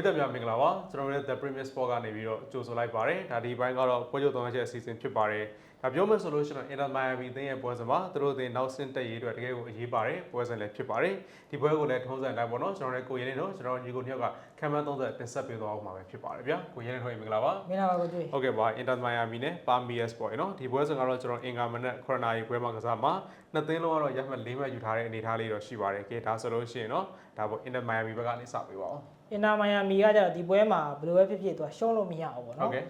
ရိသတ်များမင်္ဂလာပါကျွန်တော်တို့ရဲ့ The Premier Sport ကနေပြီးတော့ကြိုဆိုလိုက်ပါတယ်ဒါဒီဘိုင်းကတော့ပွဲချုပ်သုံးချက်အစီအစဉ်ဖြစ်ပါတယ်ဒါပြောမယ်ဆိုလို့ရှိရင် Inter Miami အသင်းရဲ့ပွဲစဉ်မှာသူတို့အသင်းနောက်ဆင့်တက်ရေးအတွက်တကယ်ကိုအရေးပါတယ်ပွဲစဉ်လည်းဖြစ်ပါတယ်ဒီပွဲကိုလည်းထုံးစံတိုင်းပေါ့နော်ကျွန်တော်တို့ကိုရင်းနေတော့ကျွန်တော်ညီကိုနှစ်ယောက်ကခံမှန်း30တင်ဆက်ပေးသွားအောင်ပါပဲဖြစ်ပါတယ်ဗျာကိုရင်းနေထွေးမင်္ဂလာပါမင်္ဂလာပါကိုတွေ့ဟုတ်ကဲ့ပါ Inter Miami နဲ့ Palmeiras ပေါ့နော်ဒီပွဲစဉ်ကတော့ကျွန်တော်အင်္ဂါမနက်ခရနာရီပွဲမှာကစားမှာနှစ်သင်းလုံးကတော့ရမှတ်၄မှတ်ယူထားတဲ့အနေအထားလေးတော့ရှိပါတယ်ကဲဒါဆိုလို့ရှိရင်တော့ဒါပေါ့ Inter Miami ဘက်ကနေစပေးပါအောင် အင်တာမိုင်ယာမီကကြတော့ဒီပွဲမှာဘယ်လိုပဲဖြစ်ဖြစ်သူကရှုံးလို့မရအောင်ပေါ့ဟုတ်နော်ကဲ့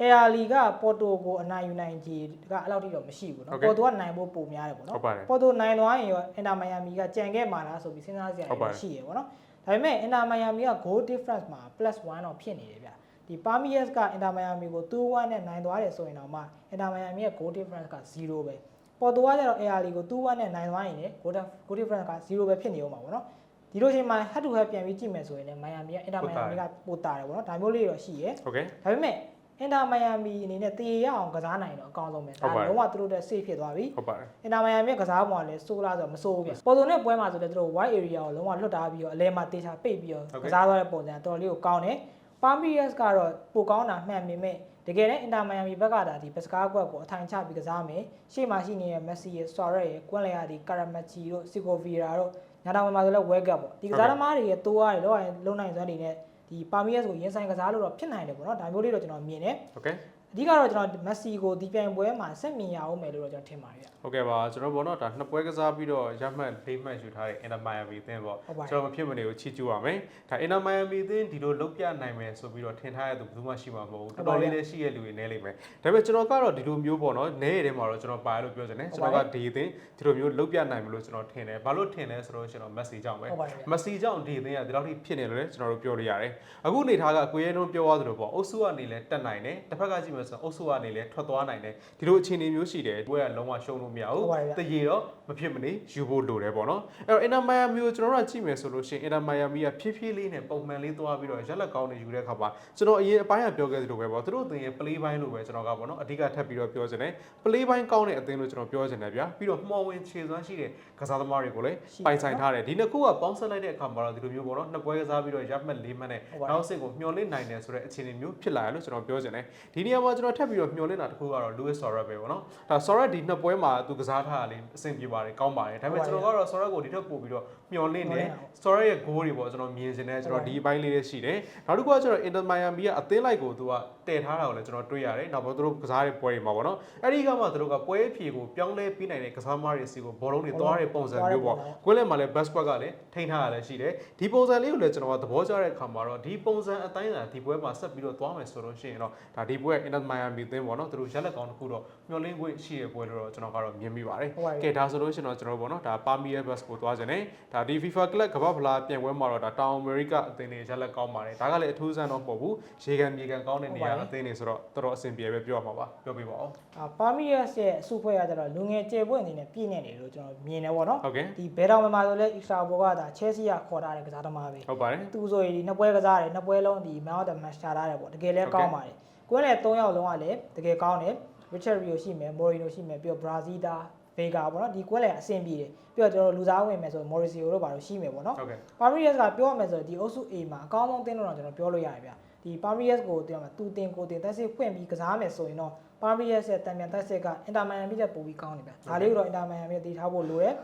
အဲအာလီကပေါ်တိုကိုအနိုင်ယူနိုင်ကြီးကအဲ့လောက်ထိတော့မရှိဘူးဟုတ်နော်ကဲ့ပေါ်တိုကနိုင်ဖို့ပုံများတယ်ပေါ့ဟုနော်တ်ပါတယ်ပေါ်တိုနိုင်သွားရင်ရောအင်တာမိုင်ယာမီကကြံခဲ့မှာလားဆိုပြီးစဉ်းစားစရာဟုတ်ပါတယ်ရှိရပေါ့နော်ဒါပေမဲ့အင်တာမိုင်ယာမီက goal difference မှာ plus 1တော့ဖြစ်နေတယ်ဗျဒီ Palmeiras ကအင်တာမိုင်ယာမီကို2-1နဲ့နိုင်သွားတယ်ဆိုရင်တော့မှအင်တာမိုင်ယာမီရဲ့ goal difference က0ပဲပေါ်တိုကကျတော့ AR ကို2-1နဲ့နိုင်သွားရင်လည်း goal dif- goal difference က0ပဲဖြစ်နေဦးမှာပေါ့နော် ဒီလိုချိန်မှာ head to head ပြန်ပြီးကြည့်မယ်ဆိုရင်လည်းမိုင်ယာမီကအင်တာမိုင်ယာမီကပိုတာတယ်ပေါ့နော်ဒါမျိုးလေးတော့ရှိရယ်ဟုတ်ကဲ့ဒါပေမဲ့အင်တာမိုင်ယာမီအနေနဲ့တည်ရအောင်ကစားနိုင်တော့အကောင်းဆုံးပဲဟုတ်ဒါပါတယ်လုံးဝသူတို့တဲ့ safe ဖြစ်သွားပြီဟုတ်ပါတယ်အင်တာမိုင်ယာမီကစားပုံကလည်းဆိုးလားဆိုတော့မဆိုးဘူးပြပေါ်တိုနဲ့ပွဲမှာဆိုလည်းသူတို့ wide area ကိုလုံးဝလွတ်ထားပြီးတော့အလဲမှာတေချာပိတ်ပြီးတော့ဟုတ်ကဲ့ကစားသွားတဲ့ပုံစံတော်တော်လေးကိုကောင်းတယ် Palmeiras ကတော့ပိုကောင်းတာမှန်ပေမဲ့တကယ်လည်းအင်တာမိုင်ယာမီဘက်ကဒါဒီပစကားကွက်ကိုအထိုင်ချပြီးကစားမယ်ရှေ့မှာရှိနေတဲ့ Messi ရဲ့ Suarez ရဲ့ကွန်လေယာဒီ Caramacci တို့ Segovia တို့ ညာတောင်မှာဆိုလည်း World Cup ပေါ့ဒီကစားသမားတွေရဲ့တိုးရတယ်လောက်ရင်လုံနိုင်စွမ်းတွေနဲ့ဒီ Palmeiras ကိုရင်ဆိုင်ကစားလို့တော့ဖြစ်နိုင်တယ်ပေါ့နော်ဒါမျိုးလေးတော့ကျွန်တော်မြင်တယ်ဟုတ်ကဲ့ အဓိကတော့ကျွန်တော်မက်ဆီကိုဒီပြိုင်ပွဲမှာဆက်မြင်ရအောင်မယ်လို့တော့ကျွန်တော်ထင်ပါတယ်ဗျဟုတ်ကဲ့ပါကျွန်တော်ဘောနော်ဒါနှစ်ပွဲကစားပြီးတော့ရမှတ်၄မှတ်ယူထားတဲ့ Inter Miami အသင်းပေါ့ဟုတ်ပါတယ်ကျွန်တော်မဖြစ်မနေကိုချီးကျူးပါမယ်ဒါ Inter Miami အသင်းဒီလိုလုတ်ပြနိုင်မယ်ဆိုပြီးတော့ထင်ထားရတဲ့သူဘယ်သူမှရှိမှာမဟုတ်ဘူးတော်တော်လေးလည်းရှိရလူတွေနဲလိမ့်မယ်ဒါပေမဲ့ကျွန်တော်ကတော့ဒီလိုမျိုးပေါ့နော်နဲရတဲ့မှာတော့ကျွန်တော်ပါရလို့ပြောချင်တယ်ကျွန်တော်ကဒီအသင်းဒီလိုမျိုးလုတ်ပြနိုင်မလို့ကျွန်တော်ထင်တယ်ဘာလို့ထင်လဲဆိုတော့ကျွန်တော် Messi ကြောင့်ပဲဟုတ်ပါတယ်ဗျမက်ဆီကြောင့်ဒီအသင်းကဒီလောက်ထိဖြစ်နေလို့လည်းကျွန်တော်တို့ပြောလို့ရတယ်အခုအနေထားကအကိုရဲနှုံးပြောသွားသလိုပေါ့အုပ်စုကနေလည်းတက်နိုင်တယ်တစ်ဖက်ကကြည့်မယ်ဆိုရင်အုပ်စုကနေလည်းထွက်သွားနိုင်တယ်ဒီလိုအခြေအနေမျိုးရှိတယ်ဘွဲကလုံးဝရှုံးလို့မရဟုတ်ဘူးပါတယ်ဗျတရေတော့မဖြစ်မနေယူဖို့လိုတယ်ပေါ့နော်အဲ့တော့အင်တာမိုင်ယာမီကိုကျွန်တော်တို့ကကြည့်မယ်ဆိုလို့ရှိရင်အင်တာမိုင်ယာမီကဖြည်းဖြည်းလေးနဲ့ပုံမှန်လေးသွားပြီးတော့ရက်လက်ကောင်းနေယူတဲ့အခါမှာကျွန်တော်အရင်အပိုင်းကပြောခဲ့သလိုပဲပေါ့သူတို့အသင်းရဲ့ play ပိုင်းလို့ပဲကျွန်တော်ကပေါ့နော်အဓိကထပ်ပြီးတော့ပြောချင်တယ် play ပိုင်းကောင်းတဲ့အသင်းလို့ကျွန်တော်ပြောချင်တယ်ဗျာပြီးတော့မှော်ဝင်ခြေစွမ်းရှိတဲ့ကစားသမားတွေကိုလည်းရှိပိုင်ဆိုင်ထားတယ်ဒီနှစ်ခုကပေါင်းစပ်လိုက်တဲ့အခါမှာတော့ဒီလိုမျိုးပေါ့နော်နှစ်ပွဲကစားပြီးတော့ရပ်မှတ်၄မှတ်နဲ့ဟုတ်ပါဘူးနောက်ဆင့်ကိုမျှော်လင့်နိုင်တယ်ဆိုတဲ့အခြေအနေမျိုးဖြစ်လာရလို့ကျွန်တော်ပြောချင်တယ်ဒီနေရာမှာကျွန်တော်ထပ်ပြီးတော့မျှော်လင့်တာတစ်ခုကတော့ Louis Suarez ပဲပေါ့နော်ဒါ Suarez ဒီနှစ်ပွဲမှာသူကစားထားတာလေးအဆင်ပြေပါတယ်ကောင်းပါတယ်ဒါပေမဲ့ကျွန်တော်ကတော့ Suarez ကိုဒီထက်ပိုပြီးတော့မျှော်လင့်တယ် Suarez ရဲ့ goal တွေပေါ့ကျွန်တော်မြင်ချင်တယ်ကျွန်တော်ဒီအပိုင်းလေးလေးရှိတယ်နောက်တစ်ခုကကျွန်တော် Inter Miami ကအသင်းလိုက်ကိုသူကတည်ထားတာကိုလည်းကျွန်တော်တွေ့ရတယ်နောက်ပြီးသူတို့ကစားတဲ့ပွဲတွေမှာပေါ့နော်အဲ့ဒီကမှသူတို့ကပွဲအဖြေကိုပြောင်းလဲပေးနိုင်တဲ့ကစားသမားတွေစီကိုဘောလုံးတွေသွားတဲ့ပုံစံမျိုးပေါ့ကွင်းလယ်မှာလည်း bus squad ကလည်းထိန်းထားရလည်းရှိတယ်ဒီပုံစံလေးကိုလည်းကျွန်တော်ကသဘောကျတဲ့အခါမှာတော့ဒီပုံစံအတိုင်းအတာဒီပွဲမှာဆက်ပြီးတော့သွားမယ်ဆိုလို့ရှိရင်တော့ဒါဒီပွဲ Inter Miami အသင်းပေါ့နော်သူတို့ရက်လက်ကောင်းတစ်ခုတော့မျှော်လင့်ခွင့်ရှိတဲ့ပွဲလို့တော့ကျွန်တော်ကတော့မြင်မိပါတယ်ဟုတ်ပါတယ်ကဲဒါဆိုလို့ရှိရင်တော့ကျွန်တော်ပေါ့နော်ဒါ Palmeiras bus ကိုသွားခြင်းနဲ့ဒါဒီ FIFA Club ကမ္ဘာဖလားပြင်ပွဲမှာတော့ဒါတောင်အမေရိကအသင်းတွေရက်လက်ကောင်းပါတယ်ဒါကလည်းအထူးဆန်းတော့မဟုတ်ဘူးရေကန်မြေကန်ကောင်းတဲ့နေရာအသင်းတွေဆိုတော့တော်တော်အဆင်ပြေပဲပြောရမှာပါပြောပြပါဦးအာပါမီယက်ရဲ့အစုဖွဲ့ရကြတော့လူငယ်ကျေပွင့်အနေနဲ့ပြည့်နေတယ်လို့ကျွန်တော်မြင်တယ်ပေါ့နော်ဟုတ်ကဲ့ဒီဘယ်တော်မှာဆိုလဲအီစတာဘောကဒါချဲဆီကခေါ်ထားတဲ့ကစားသမားပဲဟုတ်ပါတယ်သူဆိုရင်ဒီနှစ်ပွဲကစားတယ်နှစ်ပွဲလုံးဒီ man of the match ရှာထားတယ်ပေါ့တကယ်လည်းကောင်းပါတယ် ကွင်းနဲ့၃ယောက်လုံးကလည်းတကယ်ကောင်းတယ် Richard Rio ရှိမယ် Moreno ရှိမယ်ပြီးတော့ Brazil ဒါ Vega ပေါ့နော်ဒီကွင်းလည်းအဆင်ပြေတယ်ပြီးတော့ကျွန်တော်လူစားဝင်မယ်ဆို Mauricio တို့ပါတော့ရှိမယ်ပေါ့နော်ဟုတ်ကဲ့ Palmeiras ကပြောရမယ်ဆိုဒီအုပ်စု A မှာအကောင်းဆုံးတင်းလို့တော့ကျွန်တော်ပြောလို့ရတယ်ဗျဒီ Palmeiras ကိုတင်မှာသူတင်ကိုတင်တက်စစ်ဖွင့်ပြီးကစားမယ်ဆိုရင်တော့ Palmeiras ရဲ့တံမြန်တက်စစ်က Inter Miami တက်ပိုပြီးကောင်းတယ်ဗျဒါလေးကိုတော့ Inter Miami တည်ထားဖို့လိုတယ်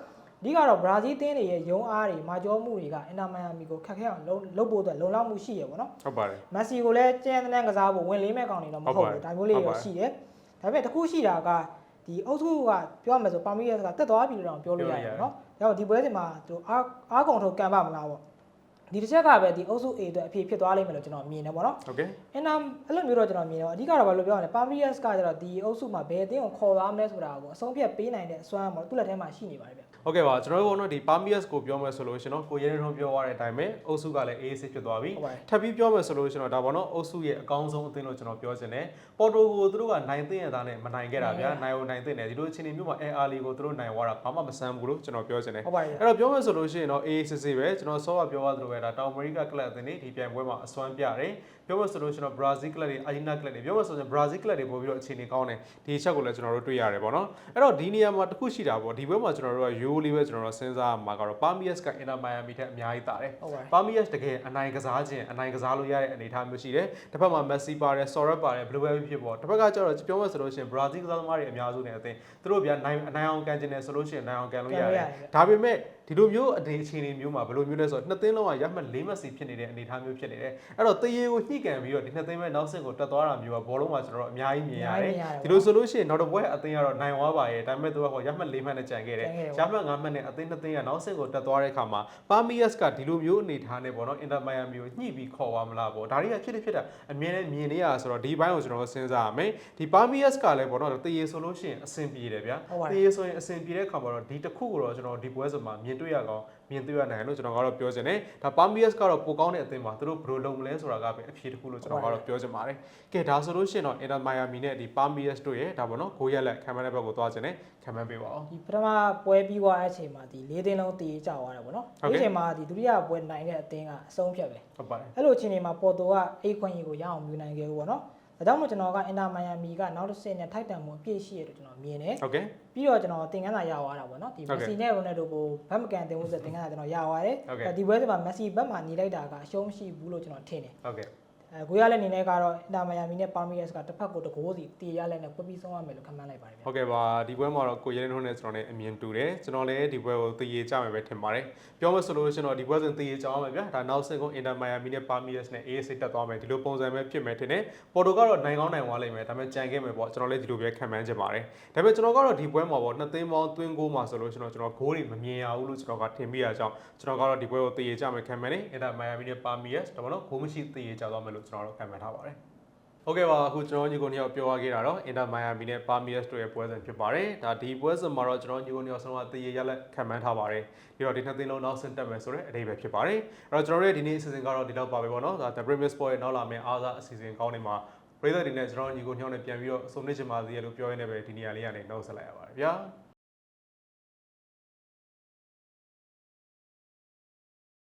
အဓိကတော့ Brazil တင်းတွေရဲ့ရုံးအားတွေမာကျောမှုတွေက Inter Miami ကိုခက်ခဲအောင်လုပ်လုပ်ဖို့အတွက်လုံလောက်မှုရှိရပေါ့နော်ဟုတ်ပါတယ်မက်ဆီကိုလည်းကျန်းတဲ့န်းကစားဖို့ဝင်လေးမဲ့ကောင်နေတော့မဟုတ်ဟုတ်ပါဘူးဒါမျိုးလေးဟုတ်ပါတော့ရှိတယ်ဒါပေမဲ့တစ်ခုရှိတာကဒီအုပ်စုကပြောရမယ်ဆိုပါမီယက်ကတက်သွားပြီလို့တော့ပြောလို့ရတယ်နော်ဒါတော့ဒီပွဲစဉ်မှာသူအားအားကုန်ထုတ်ကန်ပါမလားပေါ့ဒီတစ်ချက်ကပဲဒီအုပ်စု A အတွက်အဖြစ်ဖြစ်သွားလိမ့်မယ်လို့ကျွန်တော်မြင်တယ်ပေါ့နော်ဟုတ်ကဲ့အင်နာအဲ့လိုမျိုးတော့ကျွန်တော်မြင်တော့အဓိကတော့ဘာလို့ပြောရလဲပါမီယက်ကကျတော့ဒီအုပ်စုမှာဘယ်အသင်းကိုခေါ်သွားမလဲဆိုတာကိုအဆုံးဖြတ်ပေးနိုင်တဲ့အစွမ်းပေါ့သူ့လက်ထဲမှာရှိနေပါတယ်ဗျ ဟုတ်ကဲ့ပါကျွန်တော်တို့ကတော့ဒီ Palmeiras ကိုပြောမယ်ဆိုလို့ရှင်တော့ကိုရဲရဲထုံးပြောရတဲ့အတိုင်းပဲအုပ်စုကလည်း AAC ဖြစ်သွားပြီဟုတ်ပါတယ်ထပ်ပြီးပြောမယ်ဆိုလို့ရှင်တော့ဒါပေါ့နော်အုပ်စုရဲ့အကောင်းဆုံးအသင်းလို့ကျွန်တော်ပြောချင်တယ်ပေါ်တိုကိုသူတို့ကနိုင်သိရတာနဲ့မနိုင်ခဲ့တာဗျာနိုင်အောင်နိုင်သိတယ်ဒီလိုအချိန်မျိုးမှာ AR လီကိုသူတို့နိုင်သွားတာဘာမှမဆန်းဘူးလို့ကျွန်တော်ပြောချင်တယ်ဟုတ်ပါတယ်အဲ့တော့ပြောမယ်ဆိုလို့ရှိရင်တော့ AACC ပဲကျွန်တော်ဆော့ကပြောရသလိုပဲဒါတောင်အမေရိကကလပ်အသင်းတွေဒီပြိုင်ပွဲမှာအစွမ်းပြတယ်ပြောမှဆိုလို့ကျွန်တော် Brazil club တွေ Argentina club တွေပြောမှဆိုရင် Brazil club တွေပို့ပြီးတော့အခြေအနေကောင်းတယ်ဒီချက်ကိုလည်းကျွန်တော်တို့တွေ့ရတယ်ပေါ့နော်အဲ့တော့ဒီနေရာမှာတစ်ခုရှိတာပေါ့ဒီဘက်မှာကျွန်တော်တို့က Euro လေးပဲကျွန်တော်တို့စဉ်းစားရမှာကတော့ Palmeiras က Inter Miami ထက်အများကြီးတာတယ်ဟုတ်ပါတယ်ပါမီယက်တကယ်အနိုင်ကစားခြင်းအနိုင်ကစားလို့ရတဲ့အနေအထားမျိုးရှိတယ်။တစ်ဖက်မှာမက်ဆီပါတယ်ဆော်ရက်ပါတယ်ဘယ်လိုပဲဖြစ်ပေါ့တစ်ဖက်ကကျတော့ပြောမှဆိုလို့ရှိရင်ဘရာဇီးကစားသမားတွေအများစုနေအသိသူတို့ဗျာနိုင်အနိုင်အောင်ကန်ခြင်းနဲ့ဆိုလို့ရှိရင်နိုင်အောင်ကန်လို့ရတယ်။ဒါပေမဲ့ဒီလိုမျိုးအနေအခြေအနေမျိုးမှာဘယ်လိုမျိုးလဲဆိုတော့နှစ်သိန်းလုံးကရမှတ်၄မှတ်စီဖြစ်နေတဲ့အနေအထားမျိုးဖြစ်နေတယ်။အဲ့တော့တရေကိုညှိကန်ပြီးတော့ဒီနှစ်သိန်းမဲ့နောက်ဆက်ကိုတက်သွားတာမျိုးကဘောလုံးမှာကျွန်တော်တို့အများကြီးမြင်ရတယ်။ဒီလိုဆိုလို့ရှိရင်နောက်တစ်ပွဲအသိန်းကတော့နိုင်သွားပါရဲ့ဒါပေမဲ့သူကဟောရမှတ်၄မှတ်နဲ့ကြံခဲ့တယ်။ရမှတ်၅မှတ်နဲ့အသိန်းနှစ်သိန်းကနောက်ဆက်ကိုတက်သွားတဲ့အခါမှာပါမီယက်စ်ကဒီလိုမျိုးအနေအထားနဲ့ပေါ့နော်အင်တာမိုင်ယာမီကိုညှိပြီးခေါ်သွားမလားပေါ့ဒါတွေကဖြစ်ဖြစ်ဖြစ်တာအမြင်နဲ့မြင်နေရဆိုတော့ဒီဘိုင်းကိုကျွန်တော်စဉ်းစားရမယ်ဒီပါမီယက်စ်ကလည်းပေါ့နော်တရေဆိုလို့ရှိရင်အဆင်ပြေတယ်ဗျာတရေဆိုရင်အဆင်ပြေတဲ့အခါမှာတော့ဒီတစ်ခုကိုတော့ကျွန်တော်ဒီပွဲဆိုမှာမြင်တွေ့ရကောင် မြင်တွေ့ရနိုင်လို့ကျွန်တော်ကတော့ပြောချင်တယ်ဒါပါမီယက်စ်ကတော့ပိုကောင်းတဲ့အသင်းမှာသူတို့ဘယ်လိုလုပ်မလဲဆိုတာကပဲအဖြေတစ်ခုလို့ကျွန်တော်ကတော့ပြောချင်ပါတယ်ကဲဒါဆိုလို့ရှိရင်တော့အင်တာမိုင်ယာမီနဲ့ဒီပါမီယက်စ်တို့ရဲ့ဒါပေါ့နော်ဂိုးရက်လက်ခံမတဲ့ဘက်ကိုသွားချင်တယ်ခံမပေးပါအောင်ဒီပထမပွဲပြီးသွားတဲ့အချိန်မှာဒီ၄သိန်းလုံးတည်ကြသွားတယ်ပေါ့နော်ဟုတ်ဒီကဲ့အချိန်မှာဒီဒုတိယပွဲနိုင်တဲ့အသင်းကအဆုံးဖြတ်ပဲဟုတ်ပါတယ်အဲ့လိုအချိန်တွေမှာပေါ်တိုကအိတ်ခွင့်ကြီးကိုရအောင်မြူနိုင်ခဲ့ဘူးပေါ့နော် ဒါကြောင့်မို့ကျွန်တော်ကအင်တာမိုင်ယာမီကနောက်တစ်ဆင့်နဲ့ထိုက်တန်မှုအပြည့်ရှိရတယ်ကျွန်တော်မြင်တယ်ဟုတ်ကဲ့ပြီးတော့ကျွန်တော်သင်ခန်းစာရသွားတာပေါ့နော်ဒီဟုတ်မက်ကဲ့ဆီနဲ့ရိုနယ်ဒိုကိုဘတ်မကန်တင်ဖို့ဆိုတဲ့သင်ခန်းစာကျွန်တော်ရသွားတယ်ဟုတ်ကဲ့ဒီပွဲစဉ်မှာမက်ဆီဘက်မှာညီလိုက်တာကအရှုံးမရှိဘူးလို့ကျွန်တော်ထင်တယ်ဟုတ်ကဲ့ အဲကိုရလက်အနေနဲ့ကတော့အင်တာမိုင်ယာမီနဲ့ပါမီယက်စ်ကတစ်ဖက်ကိုတကိုးစီတီရလက်နဲ့ပွဲပြီးဆုံးရမယ်လို့ခန့်မှန်းလိုက်ပါတယ်ဗျာဟုတ်ကဲ့ပါဒီပွဲမှာတော့ကိုရဲနှုံးနဲ့ကျွန်တော်လည်းအမြင်တူတယ်ကျွန်တော်လည်းဒီပွဲကိုသိရကြမယ်ပဲထင်ပါတယ်ပြောမဆိုလို့ကျွန်တော်ဒီပွဲစဉ်သိရကြအောင်မယ်ဗျာဒါနောက်ဆင့်ကုန်အင်တာမိုင်ယာမီနဲ့ပါမီယက်စ်နဲ့ AS တက်သွားမယ်ဒီလိုပုံစံပဲဖြစ်မယ်ထင်တယ်ပေါ်တိုကတော့နိုင်ကောင်းနိုင်သွားလိမ့်မယ်ဒါပေမဲ့ကြံခဲ့မယ်ပေါ့ကျွန်တော်လည်းဒီလိုပဲခံမှန်းချင်ပါတယ်ဒါပေမဲ့ကျွန်တော်ကတော့ဒီပွဲမှာပေါ့နှစ်သိန်းပေါင်းသွင်းကိုမှာဆိုလို့ကျွန်တော်ကျွန်တော်ဂိုးတွေမမြင်ရဘူးလို့ကျွန်တော်ကထင်မိရကြောင်းကျွန်တော်ကတော့ဒီပွဲကိုသိရကြမယ်ခံမှန်းနေအင်တာမိုင်ယာမီနဲ့ပါမီယက်စ်ဒါမှမဟုတ်ဂိုးမရှိသိရကြသွားမယ်လို့ကျွန်တော်တို့ခံမှန်းထားပါတယ်ဟုတ်ကဲ့ပါအခုကျွန်တော်ညီကိုနှစ်ယောက်ပြောရခဲ့တာတော့ Inter Miami နဲ့ Palmeiras တို့ရဲ့ပွဲစဉ်ဖြစ်ပါတယ်။ဒါဒီပွဲစဉ်မှာတော့ကျွန်တော်ညီကိုနှစ်ယောက်ဆုံးကတည်ရရလက်ခံမှန်းထားပါတယ်။ပြီးတော့ဒီနှစ်သိန်းလုံးနောက်ဆင့်တက်မယ်ဆိုတဲ့အဓိပ္ပာယ်ဖြစ်ပါတယ်။အဲ့တော့ကျွန်တော်တို့ရဲ့ဒီနေ့အစီအစဉ်ကတော့ဒီလောက်ပါပဲပေါ့နော်။ဒါ The Premier Sport ရဲ့နောက်လာမယ့်အားစားအစီအစဉ်ကောင်းတွေမှာပြည်သက်တွေနဲ့ကျွန်တော်ညီကိုနှစ်ယောက်နဲ့ပြန်ပြီးတော့အဆုံးနစ်ချင်ပါသေးရလို့ပြောရင်းနဲ့ပဲဒီနေရာလေးကနေနှုတ်ဆက်လိုက်ရပါတယ်ဗျာ။